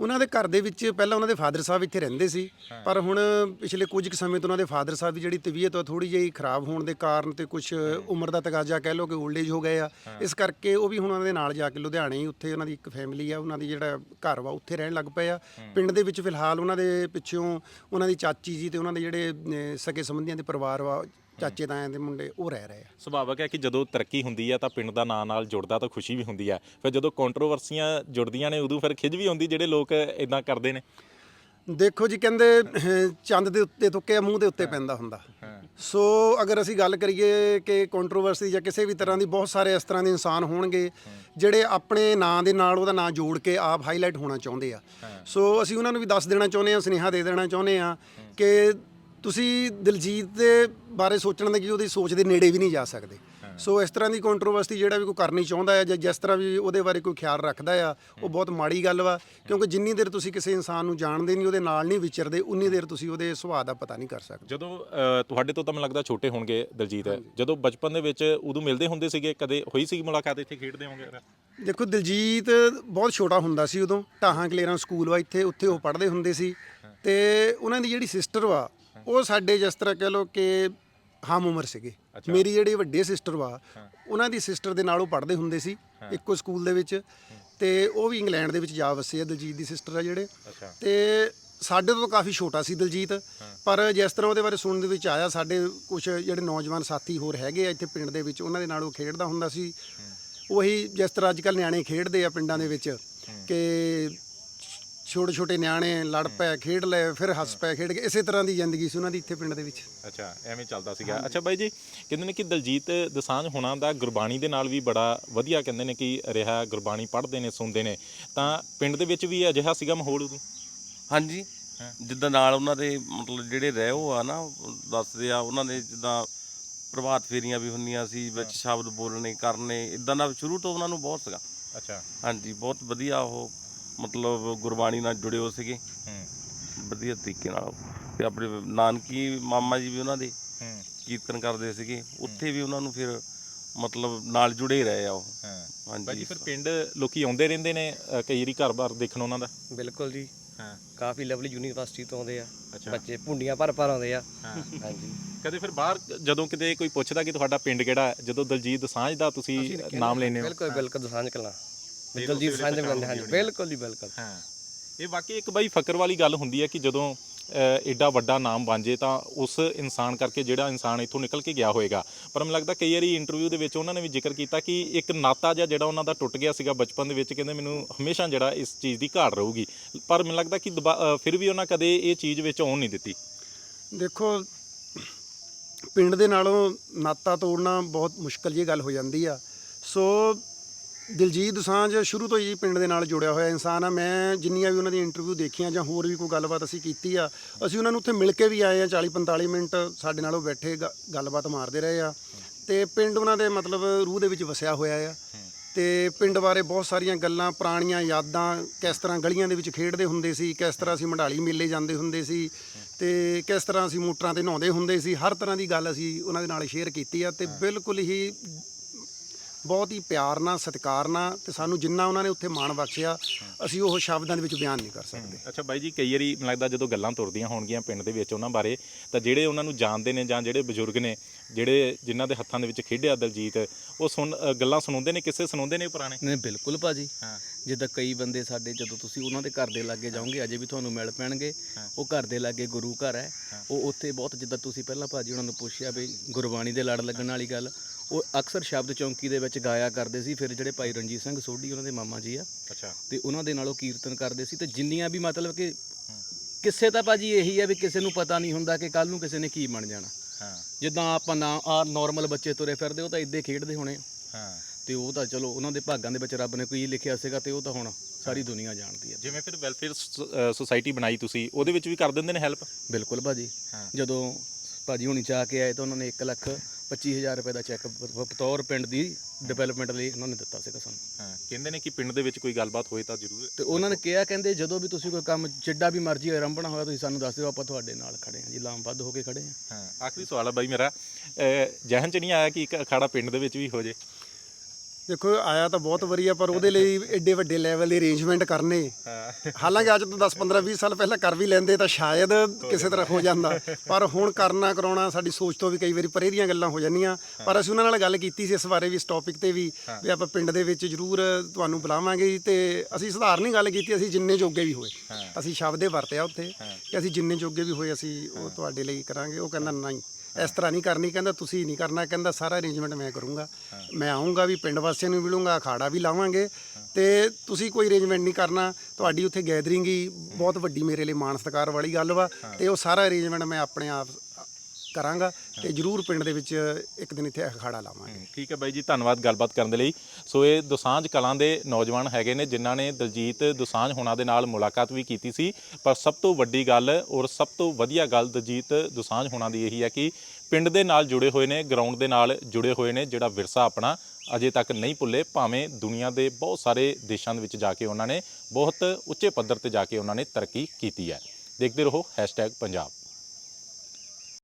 ਉਹਨਾਂ ਦੇ ਘਰ ਦੇ ਵਿੱਚ ਪਹਿਲਾਂ ਉਹਨਾਂ ਦੇ ਫਾਦਰ ਸਾਹਿਬ ਇੱਥੇ ਰਹਿੰਦੇ ਸੀ ਪਰ ਹੁਣ ਪਿਛਲੇ ਕੁਝ ਕੁ ਸਮੇਂ ਤੋਂ ਉਹਨਾਂ ਦੇ ਫਾਦਰ ਸਾਹਿਬ ਦੀ ਜਿਹੜੀ ਤਬੀਅਤ ਥੋੜੀ ਜਿਹੀ ਖਰਾਬ ਹੋਣ ਦੇ ਕਾਰਨ ਤੇ ਕੁਝ ਉਮਰ ਦਾ ਤਕਾਜ਼ਾ ਕਹਿ ਲਓ ਕਿ 올ਡ ਏਜ ਹੋ ਗਏ ਆ। ਇਸ ਕਰਕੇ ਉਹ ਵੀ ਹੁਣ ਉਹਨਾਂ ਦੇ ਨਾਲ ਜਾ ਕੇ ਲੁਧਿਆਣੇ ਹੀ ਉੱਥੇ ਉਹਨਾਂ ਦੀ ਇੱਕ ਫੈਮਿਲੀ ਆ ਉਹਨਾਂ ਦੀ ਜਿਹੜਾ ਘਰ ਵਾ ਉੱਥੇ ਰਹਿਣ ਲੱਗ ਪਏ ਆ। ਪਿੰਡ ਦੇ ਵਿੱਚ ਫਿਲਹਾਲ ਉਹਨਾਂ ਦੇ ਪਿੱਛੋਂ ਉਹਨਾਂ ਦੀ ਚਾਚੀ ਜੀ ਤੇ ਉਹਨਾਂ ਦੇ ਜਿਹੜੇ ਸਕੇ ਸੰਬੰਧੀਆਂ ਦੇ ਪਰਿਵਾਰ ਵਾ ਚਾਚੇ ਤਾਇਆਂ ਦੇ ਮੁੰਡੇ ਉਹ ਰਹਿ ਰਹੇ ਆ। ਸੁਭਾਵਕ ਹੈ ਕਿ ਜਦੋਂ ਤਰੱਕੀ ਹੁੰਦੀ ਹੈ ਤਾਂ ਪਿੰਡ ਦਾ ਨਾਂ ਨਾਲ ਜੁੜਦਾ ਤਾਂ ਖੁਸ਼ੀ ਵੀ ਹੁੰਦੀ ਹੈ ਫਿਰ ਜਦੋਂ ਕੰਟਰੋਵਰਸੀਆਂ ਜੁੜਦੀਆਂ ਨੇ ਉਦੋਂ ਫਿਰ ਖਿਜ ਵੀ ਹੁੰਦੀ ਜਿਹੜੇ ਲੋਕ ਇਦਾਂ ਕਰਦੇ ਨੇ। ਦੇਖੋ ਜੀ ਕਹਿੰਦੇ ਚੰਦ ਦੇ ਉੱਤੇ ਤੁੱਕਿਆ ਮੂੰਹ ਦੇ ਉੱਤੇ ਪੈਂਦਾ ਹੁੰਦਾ। ਸੋ ਅਗਰ ਅਸੀਂ ਗੱਲ ਕਰੀਏ ਕਿ ਕੰਟਰੋਵਰਸੀ ਜਾਂ ਕਿਸੇ ਵੀ ਤਰ੍ਹਾਂ ਦੀ ਬਹੁਤ ਸਾਰੇ ਇਸ ਤਰ੍ਹਾਂ ਦੇ ਇਨਸਾਨ ਹੋਣਗੇ ਜਿਹੜੇ ਆਪਣੇ ਨਾਂ ਦੇ ਨਾਲ ਉਹਦਾ ਨਾਂ ਜੋੜ ਕੇ ਆਪ ਹਾਈਲਾਈਟ ਹੋਣਾ ਚਾਹੁੰਦੇ ਆ। ਸੋ ਅਸੀਂ ਉਹਨਾਂ ਨੂੰ ਵੀ ਦੱਸ ਦੇਣਾ ਚਾਹੁੰਦੇ ਆ ਸੁਨੇਹਾ ਦੇ ਦੇਣਾ ਚਾਹੁੰਦੇ ਆ ਕਿ ਤੁਸੀਂ ਦਿਲਜੀਤ ਦੇ ਬਾਰੇ ਸੋਚਣ ਦੇ ਕਿ ਉਹਦੀ ਸੋਚ ਦੇ ਨੇੜੇ ਵੀ ਨਹੀਂ ਜਾ ਸਕਦੇ। ਸੋ ਇਸ ਤਰ੍ਹਾਂ ਦੀ ਕੰਟਰੋਵਰਸੀ ਜਿਹੜਾ ਵੀ ਕੋਈ ਕਰਨੀ ਚਾਹੁੰਦਾ ਹੈ ਜਾਂ ਜਿਸ ਤਰ੍ਹਾਂ ਵੀ ਉਹਦੇ ਬਾਰੇ ਕੋਈ ਖਿਆਲ ਰੱਖਦਾ ਆ ਉਹ ਬਹੁਤ ਮਾੜੀ ਗੱਲ ਵਾ ਕਿਉਂਕਿ ਜਿੰਨੀ ਦੇਰ ਤੁਸੀਂ ਕਿਸੇ ਇਨਸਾਨ ਨੂੰ ਜਾਣਦੇ ਨਹੀਂ ਉਹਦੇ ਨਾਲ ਨਹੀਂ ਵਿਚਰਦੇ ਉਨੀ ਦੇਰ ਤੁਸੀਂ ਉਹਦੇ ਸੁਭਾਅ ਦਾ ਪਤਾ ਨਹੀਂ ਕਰ ਸਕਦੇ। ਜਦੋਂ ਅ, ਤੁਹਾਡੇ ਤੋਂ ਤਾਂ ਮੈਨੂੰ ਲੱਗਦਾ ਛੋਟੇ ਹੋਣਗੇ ਦਲਜੀਤ। ਜਦੋਂ ਬਚਪਨ ਦੇ ਵਿੱਚ ਉਦੋਂ ਮਿਲਦੇ ਹੁੰਦੇ ਸੀਗੇ ਕਦੇ ਹੋਈ ਸੀ ਮੁਲਾਕਾਤ ਇੱਥੇ ਖੇਡਦੇ ਹੋਵੋਗੇ? ਦੇਖੋ ਦਿਲਜੀਤ ਬਹੁਤ ਛੋਟਾ ਹੁੰਦਾ ਸੀ ਉਦੋਂ। ਢਾਹਾਂ ਕਲੇਰਾਂ ਸਕੂਲ ਵਾ ਇੱਥੇ ਉੱਥੇ ਉਹ ਪੜ੍ਹਦੇ ਹੁੰਦੇ ਸੀ। ਤੇ ਉਹਨਾਂ ਦੀ ਜਿਹੜੀ ਸਿਸਟਰ ਵਾ ਉਹ ਸਾਡੇ ਜਿਸ ਤਰ੍ਹਾਂ ਕਹਿ ਲਓ ਕਿ ਹਮ ਉਮਰ ਸੀਗੇ। ਮੇਰੀ ਜਿਹੜੀ ਵੱਡੇ ਸਿਸਟਰ ਵਾ ਉਹਨਾਂ ਦੀ ਸਿਸਟਰ ਦੇ ਨਾਲ ਉਹ ਪੜ੍ਹਦੇ ਹੁੰਦੇ ਸੀ ਇੱਕੋ ਸਕੂਲ ਦੇ ਵਿੱਚ। ਤੇ ਉਹ ਵੀ ਇੰਗਲੈਂਡ ਦੇ ਵਿੱਚ ਜਾ ਵਸੇ ਆ ਦਿਲਜੀਤ ਦੀ ਸਿਸਟਰ ਆ ਜਿਹੜੇ। ਤੇ ਸਾਡੇ ਤੋਂ ਕਾਫੀ ਛੋਟਾ ਸੀ ਦਿਲਜੀਤ। ਪਰ ਜਿਸ ਤਰ੍ਹਾਂ ਉਹਦੇ ਬਾਰੇ ਸੁਣਨ ਦੇ ਵਿੱਚ ਆਇਆ ਸਾਡੇ ਕੁਝ ਜਿਹੜੇ ਨੌਜਵਾਨ ਸਾਥੀ ਹੋਰ ਹੈਗੇ ਆ ਇੱਥੇ ਪਿੰਡ ਦੇ ਵਿੱਚ ਉਹਨਾਂ ਦੇ ਨਾਲ ਉਹ ਖੇਡਦਾ ਹੁੰਦਾ ਸੀ। ਉਹੀ ਜਿਸ ਤਰ੍ਹਾਂ ਅੱਜ ਕੱਲ੍ਹ ਨਿਆਣੇ ਖੇਡਦੇ ਆ ਪਿੰਡਾਂ ਦੇ ਵਿੱਚ ਕਿ ਛੋਟੇ ਛੋਟੇ ਨਿਆਣੇ ਲੜ ਪਏ ਖੇਡ ਲਏ ਫਿਰ ਹੱਸ ਪਏ ਖੇਡ ਕੇ ਇਸੇ ਤਰ੍ਹਾਂ ਦੀ ਜ਼ਿੰਦਗੀ ਸੀ ਉਹਨਾਂ ਦੀ ਇੱਥੇ ਪਿੰਡ ਦੇ ਵਿੱਚ। ਅੱਛਾ ਐਵੇਂ ਚੱਲਦਾ ਸੀਗਾ। ਅੱਛਾ ਬਾਈ ਜੀ ਕਹਿੰਦੇ ਨੇ ਕਿ ਦਲਜੀਤ ਦਸਾਂਝ ਹੋਣਾ ਦਾ ਗੁਰਬਾਣੀ ਦੇ ਨਾਲ ਵੀ ਬੜਾ ਵਧੀਆ ਕਹਿੰਦੇ ਨੇ ਕਿ ਰਿਹਾ ਗੁਰਬਾਣੀ ਪੜ੍ਹਦੇ ਨੇ ਸੁਣਦੇ ਨੇ। ਤਾਂ ਪਿੰਡ ਦੇ ਵਿੱਚ ਵੀ ਅਜਿਹਾ ਸੀਗਾ ਮਾਹੌਲ ਉਦੋਂ? ਹਾਂਜੀ। ਜਿੱਦਾਂ ਨਾਲ ਉਹਨਾਂ ਦੇ ਮਤਲਬ ਜਿਹੜੇ ਰਹਿ ਉਹ ਆ ਨਾ ਦੱਸਦੇ ਆ ਉਹਨਾਂ ਦੇ ਜਿੱਦਾਂ ਪ੍ਰਭਾਤ ਫੇਰੀਆਂ ਵੀ ਹੁੰਦੀਆਂ ਸੀ ਵਿੱਚ ਸ਼ਬਦ ਬੋਲਣੇ ਕਰਨੇ ਇਦਾਂ ਦਾ ਸ਼ੁਰੂ ਤੋਂ ਉਹਨਾਂ ਨੂੰ ਬਹੁਤ ਸੀਗਾ। ਅੱਛਾ। ਹਾਂਜੀ ਬਹੁਤ ਵਧੀਆ ਉਹ ਮਤਲਬ ਗੁਰਬਾਣੀ ਨਾਲ ਜੁੜੇ ਹੋ ਸੀਗੇ। ਹੂੰ। ਵਧੀਆ ਤਰੀਕੇ ਨਾਲ। ਤੇ ਆਪਣੇ ਨਾਨਕੀ ਮਾਮਾ ਜੀ ਵੀ ਉਹਨਾਂ ਦੇ ਹੂੰ। ਕੀਰਤਨ ਕਰਦੇ ਸੀਗੇ। ਉੱਥੇ ਵੀ ਉਹਨਾਂ ਨੂੰ ਫਿਰ ਮਤਲਬ ਨਾਲ ਜੁੜੇ ਰਹੇ ਆ ਉਹ। ਹਾਂ। ਬਾਈ ਜੀ ਹਾਂਜੀ ਫਿਰ ਪਿੰਡ ਲੋਕੀ ਆਉਂਦੇ ਰਹਿੰਦੇ ਨੇ ਕਈ ਵਾਰੀ ਘਰ-ਬਾਰ ਦੇਖਣ ਉਹਨਾਂ ਦਾ? ਬਿਲਕੁਲ ਜੀ। ਹਾਂ। ਕਾਫੀ ਲਵਲੀ ਯੂਨੀਵਰਸਿਟੀ ਤੋਂ ਆਉਂਦੇ ਆ। ਬੱਚੇ ਭੁੰਡੀਆਂ ਭਰ ਭਰ ਆਉਂਦੇ ਆ। ਹਾਂ। ਹਾਂਜੀ। ਕਦੇ ਫਿਰ ਬਾਹਰ ਜਦੋਂ ਕਿਤੇ ਕੋਈ ਪੁੱਛਦਾ ਕਿ ਤੁਹਾਡਾ ਪਿੰਡ ਕਿਹੜਾ ਹੈ, ਜਦੋਂ ਦਲਜੀਤ ਦਸਾਂਝ ਦਾ ਤੁਸੀਂ ਨਾਮ ਲੈਂਦੇ ਹੋ? ਬਿਲਕੁਲ ਬਿਲਕੁਲ ਦਸਾਂਝ ਕਲਾਂ। ਦਲਜੀਤ ਸਾਂਝ ਵੇਲੇ ਬਣਾਉਂਦੇ ਹਾਂਜੀ ਬਿਲਕੁਲ ਜੀ ਬਿਲਕੁਲ। ਹਾਂ। ਇਹ ਵਾਕਈ ਇੱਕ ਬਾਈ ਫਕਰ ਵਾਲੀ ਗੱਲ ਹੁੰਦੀ ਹੈ ਕਿ ਜਦੋਂ ਐਡਾ ਵੱਡਾ ਨਾਮ ਬਣ ਜੇ ਤਾਂ ਉਸ ਇਨਸਾਨ ਕਰਕੇ ਜਿਹੜਾ ਇਨਸਾਨ ਇੱਥੋਂ ਨਿਕਲ ਕੇ ਗਿਆ ਹੋਏਗਾ। ਪਰ ਮੈਨੂੰ ਲੱਗਦਾ ਕਈ ਵਾਰੀ ਇੰਟਰਵਿਊ ਦੇ ਵਿੱਚ ਉਹਨਾਂ ਨੇ ਵੀ ਜ਼ਿਕਰ ਕੀਤਾ ਕਿ ਇੱਕ ਨਾਤਾ ਜਿਹਾ ਜਿਹੜਾ ਉਹਨਾਂ ਦਾ ਟੁੱਟ ਗਿਆ ਸੀਗਾ ਬਚਪਨ ਦੇ ਵਿੱਚ ਕਹਿੰਦੇ ਮੈਨੂੰ ਹਮੇਸ਼ਾ ਜਿਹੜਾ ਇਸ ਚੀਜ਼ ਦੀ ਘਾਟ ਰਹੂਗੀ। ਪਰ ਮੈਨੂੰ ਲੱਗਦਾ ਕਿ ਫਿਰ ਵੀ ਉਹਨਾਂ ਕਦੇ ਇਹ ਚੀਜ਼ ਵਿੱਚ ਆਉਣ ਨਹੀਂ ਦਿੱਤੀ। ਦੇਖੋ ਪਿੰਡ ਦੇ ਨਾਲੋਂ ਨਾਤਾ ਤੋੜਨਾ ਬਹੁਤ ਮੁਸ਼ਕਲ ਜਿਹੀ ਗੱਲ ਹੋ ਜਾਂਦੀ ਆ। ਸੋ ਦਿਲਜੀਤ ਦੋਸਾਂਝ ਸ਼ੁਰੂ ਤੋਂ ਹੀ ਪਿੰਡ ਦੇ ਨਾਲ ਜੁੜਿਆ ਹੋਇਆ ਇਨਸਾਨ ਆ। ਮੈਂ ਜਿੰਨੀਆਂ ਵੀ ਉਹਨਾਂ ਦੀ ਇੰਟਰਵਿਊ ਦੇਖੀਆਂ ਜਾਂ ਹੋਰ ਵੀ ਕੋਈ ਗੱਲਬਾਤ ਅਸੀਂ ਕੀਤੀ ਆ, ਅਸੀਂ ਉਹਨਾਂ ਨੂੰ ਉੱਥੇ ਮਿਲ ਕੇ ਵੀ ਆਏ ਆ 40 45 ਮਿੰਟ, ਸਾਡੇ ਨਾਲ ਉਹ ਬੈਠੇ ਗ- ਗੱਲਬਾਤ ਮਾਰਦੇ ਰਹੇ ਆ। ਤੇ ਪਿੰਡ ਉਹਨਾਂ ਦੇ ਮਤਲਬ ਰੂਹ ਦੇ ਵਿੱਚ ਵਸਿਆ ਹੋਇਆ ਆ। ਤੇ ਪਿੰਡ ਬਾਰੇ ਬਹੁਤ ਸਾਰੀਆਂ ਗੱਲਾਂ, ਪੁਰਾਣੀਆਂ ਯਾਦਾਂ, ਕਿਸ ਤਰ੍ਹਾਂ ਗਲੀਆਂ ਦੇ ਵਿੱਚ ਖੇਡਦੇ ਹੁੰਦੇ ਸੀ, ਕਿਸ ਤਰ੍ਹਾਂ ਅਸੀਂ ਮੰਡਾਲੀ ਮੇਲੇ ਜਾਂਦੇ ਹੁੰਦੇ ਸੀ, ਤੇ ਕਿਸ ਤਰ੍ਹਾਂ ਅਸੀਂ ਮੋਟਰਾਂ ਤੇ ਨਹਾਉਂਦੇ ਹੁੰਦੇ ਸੀ, ਹਰ ਤਰ੍ਹਾਂ ਦੀ ਗੱਲ ਅਸੀਂ ਉਹਨਾਂ ਦੇ ਨਾਲ ਸ਼ੇਅਰ ਕੀਤੀ ਆ। ਤੇ ਬਿਲਕੁਲ ਹੀ ਬਹੁਤ ਹੀ ਪਿਆਰ ਨਾਲ ਸਤਿਕਾਰ ਨਾਲ ਤੇ ਸਾਨੂੰ ਜਿੰਨਾ ਉਹਨਾਂ ਨੇ ਉੱਥੇ ਮਾਣ ਬਖਸ਼ਿਆ ਅਸੀਂ ਉਹ ਸ਼ਬਦਾਂ ਦੇ ਵਿੱਚ ਬਿਆਨ ਨਹੀਂ ਕਰ ਸਕਦੇ। ਅੱਛਾ ਬਾਈ ਜੀ ਕਈ ਵਾਰੀ ਮੈਨੂੰ ਲੱਗਦਾ ਜਦੋਂ ਗੱਲਾਂ ਤੁਰਦੀਆਂ ਹੋਣਗੀਆਂ ਪਿੰਡ ਦੇ ਵਿੱਚ ਉਹਨਾਂ ਬਾਰੇ ਤਾਂ ਜਿਹੜੇ ਉਹਨਾਂ ਨੂੰ ਜਾਣਦੇ ਨੇ ਜਾਂ ਜਿਹੜੇ ਬਜ਼ੁਰਗ ਨੇ ਜਿਹੜੇ ਜਿਨ੍ਹਾਂ ਦੇ ਹੱਥਾਂ ਦੇ ਵਿੱਚ ਖੇਡਿਆ ਦਲਜੀਤ ਉਹ ਸੁਣ ਗੱਲਾਂ ਸੁਣਾਉਂਦੇ ਨੇ ਕਿਸੇ ਸੁਣਾਉਂਦੇ ਨੇ ਪੁਰਾਣੇ? ਨਹੀਂ ਬਿਲਕੁਲ ਭਾਜੀ। ਹਾਂ। ਜਿੱਦਾਂ ਕਈ ਬੰਦੇ ਸਾਡੇ ਜਦੋਂ ਤੁਸੀਂ ਉਹਨਾਂ ਦੇ ਘਰ ਦੇ ਲਾਗੇ ਜਾਓਗੇ ਅਜੇ ਵੀ ਤੁਹਾਨੂੰ ਮਿਲ ਪੈਣਗੇ। ਉਹ ਘਰ ਦੇ ਲਾਗੇ ਗੁਰੂ ਘਰ ਹੈ। ਉਹ ਉੱਥੇ ਬਹੁਤ ਜਿੱਦਾਂ ਤੁਸੀਂ ਪਹਿਲਾਂ ਭਾਜੀ ਉਹਨਾਂ ਨੂੰ ਪੁੱਛਿਆ ਵੀ ਗੁਰਬਾਣੀ ਦੇ ਲੜ ਲੱਗਣ ਵਾਲੀ ਗੱਲ ਉਹ ਅਕਸਰ ਸ਼ਬਦ ਚੌਂਕੀ ਦੇ ਵਿੱਚ ਗਾਇਆ ਕਰਦੇ ਸੀ ਫਿਰ ਜਿਹੜੇ ਭਾਈ ਰਣਜੀਤ ਸਿੰਘ ਸੋਢੀ ਉਹਨਾਂ ਦੇ ਮਾਮਾ ਜੀ ਆ। ਅੱਛਾ। ਤੇ ਉਹਨਾਂ ਦੇ ਨਾਲ ਉਹ ਕੀਰਤਨ ਕਰਦੇ ਸੀ ਤੇ ਜਿੰਨੀਆਂ ਵੀ ਮਤਲਬ ਕਿ ਕਿਸੇ ਤਾਂ ਭਾਜੀ ਇਹੀ ਹੈ ਵੀ ਕਿਸੇ ਨੂੰ ਪਤਾ ਨਹੀਂ ਹੁੰਦਾ ਕਿ ਕੱਲ ਨੂੰ ਕਿਸੇ ਨੇ ਕੀ ਬਣ ਜਾਣਾ। ਹਾਂ। ਜਿੱਦਾਂ ਆਪਾਂ ਨਾ ਆ ਨਾਰਮਲ ਬੱਚੇ ਤੁਰੇ ਫਿਰਦੇ ਉਹ ਤਾਂ ਇੱਦੇ ਖੇਡਦੇ ਹੋਣੇ ਹਾਂ। ਤੇ ਉਹ ਤਾਂ ਚਲੋ ਉਹਨਾਂ ਦੇ ਭਾਗਾਂ ਦੇ ਵਿੱਚ ਰੱਬ ਨੇ ਕੋਈ ਲਿਖਿਆ ਸੀਗਾ ਤੇ ਉਹ ਤਾਂ ਹੁਣ ਸਾਰੀ ਦੁਨੀਆ ਜਾਣਦੀ ਹੈ ਜਿਵੇਂ ਫਿਰ ਵੈਲਫੇਅਰ ਸੁਸਾਇਟੀ ਬਣਾਈ ਤੁਸੀਂ ਉਹਦੇ ਵਿੱਚ ਵੀ ਕਰ ਦਿੰਦੇ ਨੇ ਹੈਲਪ ਬਿਲਕੁਲ ਭਾਜੀ। ਜਦੋਂ ਭਾਜੀ ਹੁਣੀ ਚਾਹ ਕੇ ਆਏ ਤਾਂ ਉਹਨਾਂ ਨੇ 1 ਲੱਖ 25000 ਰੁਪਏ ਦਾ ਚੈੱਕ ਬਤੌਰ ਪਿੰਡ ਦੀ ਡਿਵੈਲਪਮੈਂਟ ਲਈ ਉਹਨਾਂ ਨੇ ਦਿੱਤਾ ਸੀਗਾ ਸਾਨੂੰ। ਹਾਂ ਕਹਿੰਦੇ ਨੇ ਕਿ ਪਿੰਡ ਦੇ ਵਿੱਚ ਕੋਈ ਗੱਲਬਾਤ ਹੋਏ ਤਾਂ ਜ਼ਰੂਰ ਤੇ ਉਹਨਾਂ ਨੇ ਕਿਹਾ ਕਹਿੰਦੇ ਜਦੋਂ ਵੀ ਤੁਸੀਂ ਕੋਈ ਕੰਮ ਜਿੱਡਾ ਵੀ ਮਰਜ਼ੀ ਆਰੰਭਣਾ ਹੋਇਆ ਤੁਸੀਂ ਸਾਨੂੰ ਦੱਸ ਦਿਓ ਆਪਾਂ ਤੁਹਾਡੇ ਨਾਲ ਖੜੇ ਹਾਂ ਜੀ ਲਾਮਬੱਧ ਹੋ ਕੇ ਖੜੇ ਹਾਂ। ਹਾਂ ਆਖਰੀ ਸਵਾਲ ਆ ਬਾਈ ਮੇਰਾ। ਜ਼ਹਿਨ ਚ ਨਹੀਂ ਆਇਆ ਕਿ ਇੱਕ ਅਖਾੜਾ ਪਿੰਡ ਦੇ ਵਿੱਚ ਵੀ ਹੋ ਜੇ? ਦੇਖੋ ਆਇਆ ਤਾਂ ਬਹੁਤ ਵਧੀਆ ਪਰ ਉਹਦੇ ਲਈ ਐਡੇ ਵੱਡੇ ਲੈਵਲ ਦੇ ਅਰੇਂਜਮੈਂਟ ਕਰਨੇ। ਹਾਲਾਂਕਿ ਅੱਜ ਤੋਂ 10 15 20 ਸਾਲ ਪਹਿਲਾਂ ਕਰ ਵੀ ਲੈਂਦੇ ਤਾਂ ਸ਼ਾਇਦ ਕਿਸੇ ਤਰ੍ਹਾਂ ਹੋ ਜਾਂਦਾ। ਪਰ ਹੁਣ ਕਰਨਾ ਕਰਾਉਣਾ ਸਾਡੀ ਸੋਚ ਤੋਂ ਵੀ ਕਈ ਵਾਰੀ ਪਰੇ ਦੀਆਂ ਗੱਲਾਂ ਹੋ ਜਾਂਦੀਆਂ। ਪਰ ਅਸੀਂ ਉਹਨਾਂ ਨਾਲ ਗੱਲ ਕੀਤੀ ਸੀ ਇਸ ਬਾਰੇ ਵੀ ਇਸ ਟੌਪਿਕ ਤੇ ਵੀ ਵੀ ਆਪਾਂ ਪਿੰਡ ਦੇ ਵਿੱਚ ਜ਼ਰੂਰ ਤੁਹਾਨੂੰ ਬੁਲਾਵਾਂਗੇ ਤੇ ਅਸੀਂ ਸਧਾਰਨ ਹੀ ਗੱਲ ਕੀਤੀ ਅਸੀਂ ਜਿੰਨੇ ਜੋਗੇ ਵੀ ਹੋਏ। ਅਸੀਂ ਸ਼ਬਦ ਇਹ ਵਰਤਿਆ ਉੱਥੇ ਕਿ ਅਸੀਂ ਜਿੰਨੇ ਜੋਗੇ ਵੀ ਹੋਏ ਅਸੀਂ ਉਹ ਤੁਹਾਡੇ ਲਈ ਕਰਾਂਗੇ। ਉਹ ਕਹਿੰਦਾ ਨਹੀਂ। ਇਸ ਤਰ੍ਹਾਂ ਨਹੀਂ ਕਰਨੀ ਕਹਿੰਦਾ ਤੁਸੀਂ ਨਹੀਂ ਕਰਨਾ ਕਹਿੰਦਾ ਸਾਰਾ ਅਰੇਂਜਮੈਂਟ ਮੈਂ ਕਰੂੰਗਾ। ਮੈਂ ਆਉਂਗਾ ਵੀ ਪਿੰਡ ਵਾਸੀਆਂ ਨੂੰ ਮਿਲੂੰਗਾ ਅਖਾੜਾ ਵੀ ਲਾਵਾਂਗੇ। ਤੇ ਤੁਸੀਂ ਕੋਈ ਅਰੇਂਜਮੈਂਟ ਨਹੀਂ ਕਰਨਾ ਤੁਹਾਡੀ ਉੱਥੇ ਗੈਦਰਿੰਗ ਹੀ ਬਹੁਤ ਵੱਡੀ ਮੇਰੇ ਲਈ ਮਾਣ ਸਤਿਕਾਰ ਵਾਲੀ ਗੱਲ ਵਾ। ਤੇ ਉਹ ਸਾਰਾ ਅਰੇਂਜਮੈਂਟ ਮੈਂ ਆਪਣੇ ਆਪ ਕਰਾਂਗਾ ਤੇ ਜਰੂਰ ਪਿੰਡ ਦੇ ਵਿੱਚ ਇੱਕ ਦਿਨ ਇੱਥੇ ਅਖਾੜਾ ਲਾਵਾਂਗੇ। ਠੀਕ ਹੈ ਬਾਈ ਜੀ, ਧੰਨਵਾਦ ਗੱਲਬਾਤ ਕਰਨ ਦੇ ਲਈ। ਸੋ ਇਹ ਦੁਸਾਂਝ ਕਲਾਂ ਦੇ ਨੌਜਵਾਨ ਹੈਗੇ ਨੇ, ਜਿਨ੍ਹਾਂ ਨੇ ਦਲਜੀਤ ਦੁਸਾਂਝ ਹੋਣਾ ਦੇ ਨਾਲ ਮੁਲਾਕਾਤ ਵੀ ਕੀਤੀ ਸੀ। ਪਰ ਸਭ ਤੋਂ ਵੱਡੀ ਗੱਲ ਔਰ ਸਭ ਤੋਂ ਵਧੀਆ ਗੱਲ ਦਲਜੀਤ ਦੁਸਾਂਝ ਹੋਣਾ ਦੀ ਇਹੀ ਹੈ ਕਿ ਪਿੰਡ ਦੇ ਨਾਲ ਜੁੜੇ ਹੋਏ ਨੇ, ਗਰਾਊਂਡ ਦੇ ਨਾਲ ਜੁੜੇ ਹੋਏ ਨੇ, ਜਿਹੜਾ ਵਿਰਸਾ ਆਪਣਾ ਅਜੇ ਤੱਕ ਨਹੀਂ ਭੁੱਲੇ, ਭਾਵੇਂ ਦੁਨੀਆ ਦੇ ਬਹੁਤ ਸਾਰੇ ਦੇਸ਼ਾਂ ਦੇ ਵਿੱਚ ਜਾ ਕੇ ਉਹਨਾਂ ਨੇ ਬਹੁਤ ਉੱਚੇ ਪੱਧਰ ਤੇ ਜਾ ਕੇ ਉਹਨਾਂ ਨੇ ਤਰੱਕੀ ਕੀਤੀ ਹੈ। ਦੇਖਦੇ ਰਹੋ #ਪੰਜਾਬ।